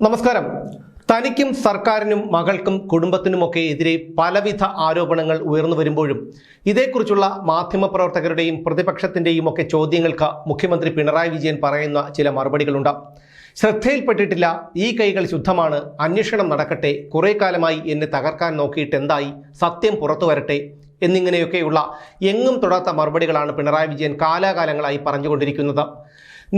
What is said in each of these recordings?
നമസ്കാരം. തനിക്കും സർക്കാരിനും മകൾക്കും കുടുംബത്തിനുമൊക്കെ എതിരെ പലവിധ ആരോപണങ്ങൾ ഉയർന്നു വരുമ്പോഴും ഇതേക്കുറിച്ചുള്ള മാധ്യമപ്രവർത്തകരുടെയും പ്രതിപക്ഷത്തിന്റെയും ഒക്കെ ചോദ്യങ്ങൾക്ക് മുഖ്യമന്ത്രി പിണറായി വിജയൻ പറയുന്ന ചില മറുപടികളുണ്ട്. ശ്രദ്ധയിൽപ്പെട്ടിട്ടില്ല ഈ കൈകൾ ശുദ്ധമാണ് അന്വേഷണം നടക്കട്ടെ കുറേ കാലമായി എന്നെ തകർക്കാൻ നോക്കിയിട്ട് എന്തായി സത്യം പുറത്തു വരട്ടെ എന്നിങ്ങനെയൊക്കെയുള്ള എങ്ങും തൊടാത്ത മറുപടികളാണ് പിണറായി വിജയൻ കാലാകാലങ്ങളായി പറഞ്ഞുകൊണ്ടിരിക്കുന്നത്.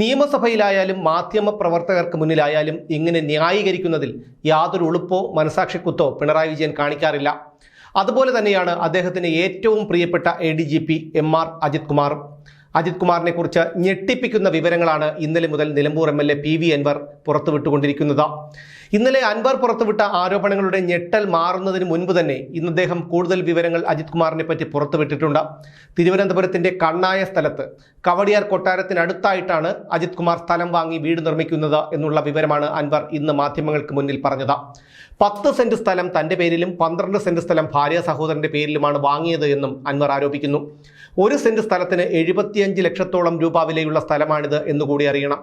നിയമസഭയിലായാലും മാധ്യമ പ്രവർത്തകർക്ക് മുന്നിലായാലും ഇങ്ങനെ ന്യായീകരിക്കുന്നതിൽ യാതൊരു ഉളുപ്പോ മനസാക്ഷിക്കുത്തോ പിണറായി വിജയൻ കാണിക്കാറില്ല. അതുപോലെ തന്നെയാണ് അദ്ദേഹത്തിന് ഏറ്റവും പ്രിയപ്പെട്ട A D G P M R Ajith കുമാറും അജിത് കുമാറിനെ കുറിച്ച് ഞെട്ടിപ്പിക്കുന്ന വിവരങ്ങളാണ് ഇന്നലെ മുതൽ Nilambur M L A P V Anvar പുറത്തുവിട്ടുകൊണ്ടിരിക്കുന്നത്. ഇന്നലെ അൻവർ പുറത്തുവിട്ട ആരോപണങ്ങളുടെ ഞെട്ടൽ മാറുന്നതിന് മുൻപ് തന്നെ ഇന്ന് അദ്ദേഹം കൂടുതൽ വിവരങ്ങൾ അജിത് കുമാറിനെ പറ്റി പുറത്തുവിട്ടിട്ടുണ്ട്. തിരുവനന്തപുരത്തിന്റെ കണ്ണായ സ്ഥലത്ത് കവടിയാർ കൊട്ടാരത്തിനടുത്തായിട്ടാണ് അജിത് കുമാർ സ്ഥലം വാങ്ങി വീട് നിർമ്മിക്കുന്നത് എന്നുള്ള വിവരമാണ് അൻവർ ഇന്ന് മാധ്യമങ്ങൾക്ക് മുന്നിൽ പറഞ്ഞത്. പത്ത് സെന്റ് സ്ഥലം തന്റെ പേരിലും പന്ത്രണ്ട് സെന്റ് സ്ഥലം ഭാര്യ സഹോദരന്റെ പേരിലുമാണ് വാങ്ങിയത് എന്നും അൻവർ ആരോപിക്കുന്നു. ഒരു സെന്റ് സ്ഥലത്തിന് എഴുപത്തിയഞ്ച് ലക്ഷത്തോളം രൂപ വിലയുള്ള സ്ഥലമാണിത് എന്നുകൂടി അറിയണം.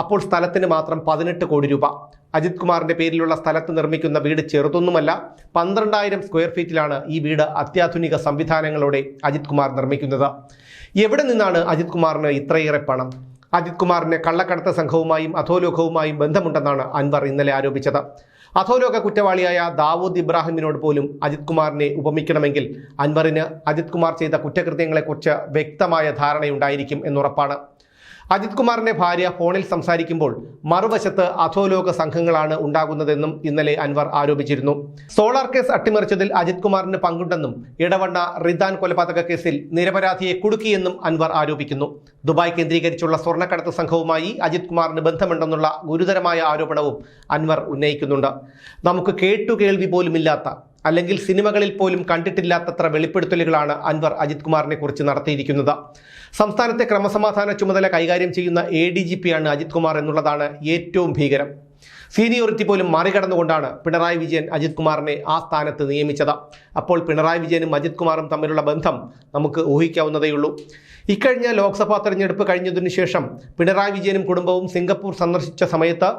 അപ്പോൾ സ്ഥലത്തിന് മാത്രം പതിനെട്ട് കോടി രൂപ. അജിത് കുമാറിന്റെ പേരിലുള്ള സ്ഥലത്ത് നിർമ്മിക്കുന്ന വീട് ചെറുതൊന്നുമല്ല പന്ത്രണ്ടായിരം സ്ക്വയർ ഫീറ്റിലാണ് ഈ വീട് അത്യാധുനിക സംവിധാനങ്ങളോടെ അജിത് കുമാർ നിർമ്മിക്കുന്നത്. എവിടെ നിന്നാണ് അജിത് കുമാറിന് ഇത്രയേറെ പണം? അജിത് കുമാറിന് കള്ളക്കടത്ത് സംഘവുമായും അധോലോകവുമായും ബന്ധമുണ്ടെന്നാണ് അൻവർ ഇന്നലെ ആരോപിച്ചത്. അധോലോക കുറ്റവാളിയായ ദാവൂദ് ഇബ്രാഹിമിനോട് പോലും അജിത് കുമാറിനെ ഉപമിക്കണമെങ്കിൽ അൻവറിന് അജിത് കുമാർ ചെയ്ത കുറ്റകൃത്യങ്ങളെക്കുറിച്ച് വ്യക്തമായ ധാരണയുണ്ടായിരിക്കും എന്നുറപ്പാണ്. അജിത് കുമാറിന്റെ ഭാര്യ ഫോണിൽ സംസാരിക്കുമ്പോൾ മറുവശത്ത് അധോലോക സംഘങ്ങളാണ് ഉണ്ടാകുന്നതെന്നും ഇന്നലെ അൻവർ ആരോപിച്ചിരുന്നു. സോളാർ കേസ് അട്ടിമറിച്ചതിൽ അജിത് കുമാറിന് പങ്കുണ്ടെന്നും ഇടവണ്ണ റിദാൻ കൊലപാതക കേസിൽ നിരപരാധിയെ കുടുക്കിയെന്നും അൻവർ ആരോപിക്കുന്നു. ദുബായ് കേന്ദ്രീകരിച്ചുള്ള സ്വർണക്കടത്ത് സംഘവുമായി അജിത് കുമാറിന് ബന്ധമുണ്ടെന്നുള്ള ഗുരുതരമായ ആരോപണവും അൻവർ ഉന്നയിക്കുന്നുണ്ട്. നമുക്ക് കേട്ടുകേൾവി പോലുമില്ലാത്ത അല്ലെങ്കിൽ സിനിമകളിൽ പോലും കണ്ടിട്ടില്ലാത്തത്ര വെളിപ്പെടുത്തലുകളാണ് അൻവർ അജിത് കുമാറിനെ കുറിച്ച് നടത്തിയിരിക്കുന്നത്. സംസ്ഥാനത്തെ ക്രമസമാധാന ചുമതല കൈകാര്യം ചെയ്യുന്ന എ ഡി ജി പിയാണ് അജിത് കുമാർ എന്നുള്ളതാണ് ഏറ്റവും ഭീകരം. സീനിയോറിറ്റി പോലും മറികടന്നുകൊണ്ടാണ് പിണറായി വിജയൻ അജിത് കുമാറിനെ ആ സ്ഥാനത്ത് നിയമിച്ചത്. അപ്പോൾ പിണറായി വിജയനും അജിത് കുമാറും തമ്മിലുള്ള ബന്ധം നമുക്ക് ഊഹിക്കാവുന്നതേയുള്ളൂ ഇക്കഴിഞ്ഞ ലോക്സഭാ തെരഞ്ഞെടുപ്പ് കഴിഞ്ഞതിനു ശേഷം പിണറായി വിജയനും കുടുംബവും സിംഗപ്പൂർ സന്ദർശിച്ച സമയത്ത്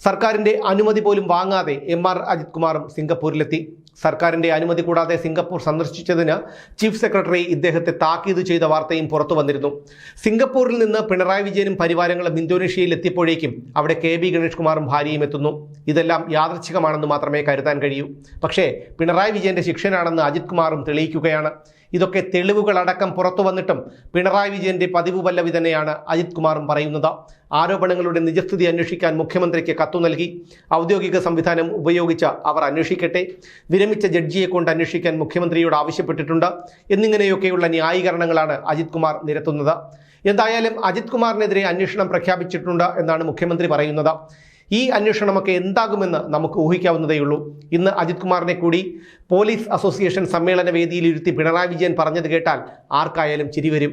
സർക്കാരിന്റെ അനുമതി പോലും വാങ്ങാതെ എം ആർ അജിത് കുമാറും സിംഗപ്പൂരിലെത്തി. സർക്കാരിന്റെ അനുമതി കൂടാതെ സിംഗപ്പൂർ സന്ദർശിച്ചതിന് ചീഫ് സെക്രട്ടറി ഇദ്ദേഹത്തെ താക്കീത് ചെയ്ത വാർത്തയും പുറത്തു വന്നിരുന്നു. സിംഗപ്പൂരിൽ നിന്ന് പിണറായി വിജയനും പരിവാരങ്ങളും ഇന്തോനേഷ്യയിൽ എത്തിയപ്പോഴേക്കും അവിടെ കെ ബി ഗണേഷ് കുമാറും ഭാര്യയും എത്തുന്നു. ഇതെല്ലാം യാദൃച്ഛികമാണെന്ന് മാത്രമേ കരുതാൻ കഴിയൂ. പക്ഷേ പിണറായി വിജയന്റെ ശിക്ഷനാണെന്ന് അജിത് കുമാറും തെളിയിക്കുകയാണ്. ഇതൊക്കെ തെളിവുകളടക്കം പുറത്തു വന്നിട്ടും പിണറായി വിജയന്റെ പതിവ് പല്ലവി തന്നെയാണ് അജിത് കുമാറും പറയുന്നത്. ആരോപണങ്ങളുടെ നിജസ്ഥിതി അന്വേഷിക്കാൻ മുഖ്യമന്ത്രിക്ക് കത്തു നൽകി. ഔദ്യോഗിക സംവിധാനം ഉപയോഗിച്ച് അവർ അന്വേഷിക്കട്ടെ. വിരമിച്ച ജഡ്ജിയെ കൊണ്ട് അന്വേഷിക്കാൻ മുഖ്യമന്ത്രിയോട് ആവശ്യപ്പെട്ടിട്ടുണ്ട്. എന്നിങ്ങനെയൊക്കെയുള്ള ന്യായീകരണങ്ങളാണ് അജിത് കുമാർ നിരത്തുന്നത്. എന്തായാലും അജിത് കുമാറിനെതിരെ അന്വേഷണം പ്രഖ്യാപിച്ചിട്ടുണ്ട് എന്നാണ് മുഖ്യമന്ത്രി പറയുന്നത്. ഈ അന്വേഷണമൊക്കെ എന്താകുമെന്ന് നമുക്ക് ഊഹിക്കാവുന്നതേയുള്ളൂ ഇന്ന് അജിത് കുമാറിനെ കൂടി പോലീസ് അസോസിയേഷൻ സമ്മേളന വേദിയിൽ ഇരുത്തി പിണറായി വിജയൻ പറഞ്ഞത് കേട്ടാൽ ആർക്കായാലും ചിരിവരും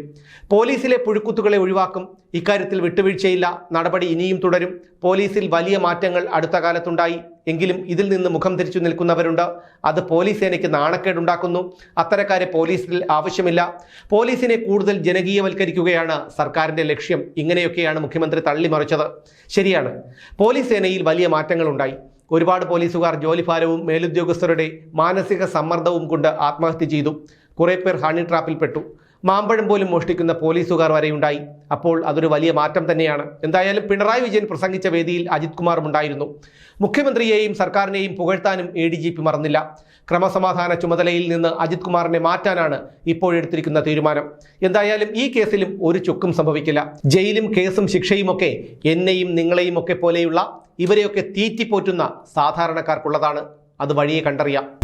പോലീസിലെ പുഴുക്കുത്തുകളെ ഒഴിവാക്കും. ഇക്കാര്യത്തിൽ വിട്ടുവീഴ്ചയില്ല. നടപടി ഇനിയും തുടരും. പോലീസിൽ വലിയ മാറ്റങ്ങൾ അടുത്ത കാലത്തുണ്ടായി. എങ്കിലും ഇതിൽ നിന്ന് മുഖം തിരിച്ചു നിൽക്കുന്നവരുണ്ട്. അത് പോലീസ് സേനയ്ക്ക് നാണക്കേടുണ്ടാക്കുന്നു. അത്തരക്കാരെ പോലീസിൽ ആവശ്യമില്ല. പോലീസിനെ കൂടുതൽ ജനകീയവൽക്കരിക്കുകയാണ് സർക്കാരിന്റെ ലക്ഷ്യം. ഇങ്ങനെയൊക്കെയാണ് മുഖ്യമന്ത്രി തള്ളിമറിച്ചത്. ശരിയാണ്. പോലീസ് സേനയിൽ വലിയ മാറ്റങ്ങളുണ്ടായി. ഒരുപാട് പോലീസുകാർ ജോലിഭാരവും മേലുദ്യോഗസ്ഥരുടെ മാനസിക സമ്മർദ്ദവും കൊണ്ട് ആത്മഹത്യ ചെയ്തു. കുറേ പേർ ഹണി ട്രാപ്പിൽപ്പെട്ടു. മാമ്പഴം പോലും മോഷ്ടിക്കുന്ന പോലീസുകാർ വരെയുണ്ടായി. അപ്പോൾ അതൊരു വലിയ മാറ്റം തന്നെയാണ്. എന്തായാലും പിണറായി വിജയൻ പ്രസംഗിച്ച വേദിയിൽ അജിത് കുമാറും ഉണ്ടായിരുന്നു. മുഖ്യമന്ത്രിയെയും സർക്കാരിനെയും പുകഴ്ത്താനും എ ഡി ജി പി മറന്നില്ല. ക്രമസമാധാന ചുമതലയിൽ നിന്ന് അജിത് കുമാറിനെ മാറ്റാനാണ് ഇപ്പോഴെടുത്തിരിക്കുന്ന തീരുമാനം. എന്തായാലും ഈ കേസിലും ഒരു ചുക്കും സംഭവിക്കില്ല. ജയിലും കേസും ശിക്ഷയുമൊക്കെ എന്നെയും നിങ്ങളെയും ഒക്കെ പോലെയുള്ള ഇവരെയൊക്കെ തീറ്റിപ്പോറ്റുന്ന സാധാരണക്കാർക്കുള്ളതാണ്. അത് വഴിയെ കണ്ടറിയാം.